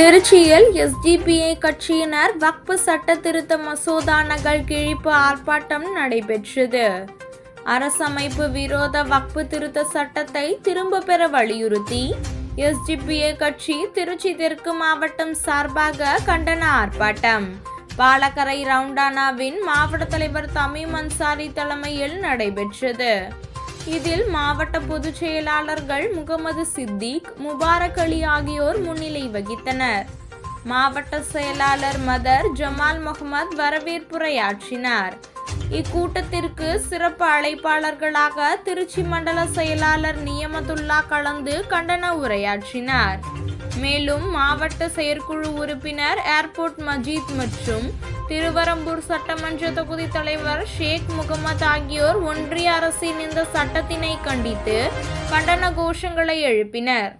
திருச்சியில் எஸ்டிபிஐ கட்சியினர் வக்பு சட்ட திருத்த மசோதா நகல் கிழிப்பு ஆர்ப்பாட்டம் நடைபெற்றது. அரசமைப்பு விரோத வக்பு திருத்த சட்டத்தை திரும்ப பெற வலியுறுத்தி எஸ்டிபிஐ கட்சி திருச்சி தெற்கு மாவட்டம் சார்பாக கண்டன ஆர்ப்பாட்டம். பாலக்கரை ரவுண்டானாவின் மாவட்ட தலைவர் தமிம் அன்சாரி தலைமையில் நடைபெற்றது. இதில் மாவட்ட பொதுச் செயலாளர்கள் முகமது சித்திக் முபாரக் அலி ஆகியோர் முன்னிலை வகித்தனர். மாவட்ட செயலாளர் மதர் ஜமால் முகமது வரவேற்புரையாற்றினார். இக்கூட்டத்திற்கு சிறப்பு அழைப்பாளர்களாக திருச்சி மண்டல செயலாளர் நியமத்துல்லா கலந்து கண்டன உரையாற்றினார். மேலும் மாவட்ட செயற்குழு உறுப்பினர் ஏர்போர்ட் மஜீத் மற்றும் திருவரம்பூர் சட்டமன்ற தொகுதி தலைவர் ஷேக் முகமது ஆகியோர் ஒன்றிய அரசின் இந்த சட்டத்தினை கண்டித்து கண்டன கோஷங்களை எழுப்பினர்.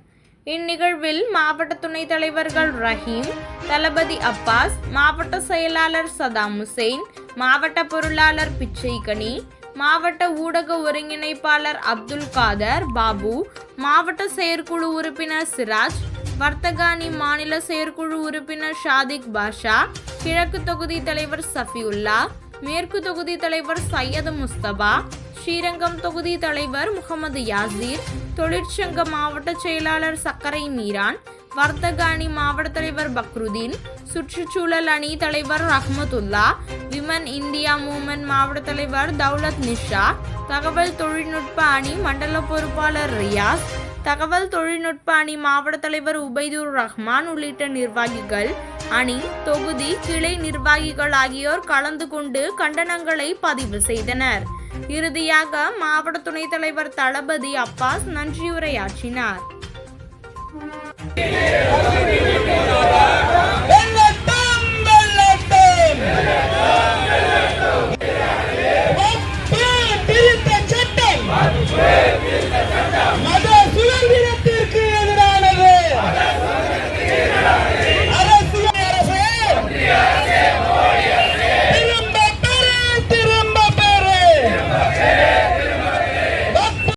இந்நிகழ்வில் மாவட்ட துணைத் தலைவர்கள் ரஹீம் தளபதி அப்பாஸ் மாவட்ட செயலாளர் சதாம் ஹுசைன் மாவட்ட பொருளாளர் பிச்சைக்கனி மாவட்ட ஊடக ஒருங்கிணைப்பாளர் அப்துல் காதர் பாபு மாவட்ட செயற்குழு உறுப்பினர் சிராஜ் வர்த்தகானி மாநில செயற்குழு உறுப்பினர் ஷாதிக் பாஷா கிழக்கு தொகுதி தலைவர் சஃபியுல்லா மேற்கு தொகுதி தலைவர் சையது முஸ்தபா ஸ்ரீரங்கம் தொகுதி தலைவர் முகமது யாசீர் தொழிற்சங்க மாவட்ட செயலாளர் சக்கரை மீரான் வர்த்தக அணி மாவட்ட தலைவர் பக்ருதீன் சுற்றுச்சூழல் அணி தலைவர் ரஹ்மதுல்லா விமன் இந்தியா மூமன் மாவட்ட தலைவர் தௌலத் நிஷா தகவல் தொழில்நுட்ப அணி மண்டல பொறுப்பாளர் ரியாஸ் தகவல் தொழில்நுட்ப அணி மாவட்ட தலைவர் உபைதுர் ரஹ்மான் உள்ளிட்ட நிர்வாகிகள் அணி தொகுதி கிளை நிர்வாகிகள் ஆகியோர் கலந்து கொண்டு கண்டனங்களை பதிவு செய்தனர். இறுதியாக மாவட்ட துணைத் தலைவர் தளபதி அப்பாஸ் நன்றியுரையாற்றினார். hubiera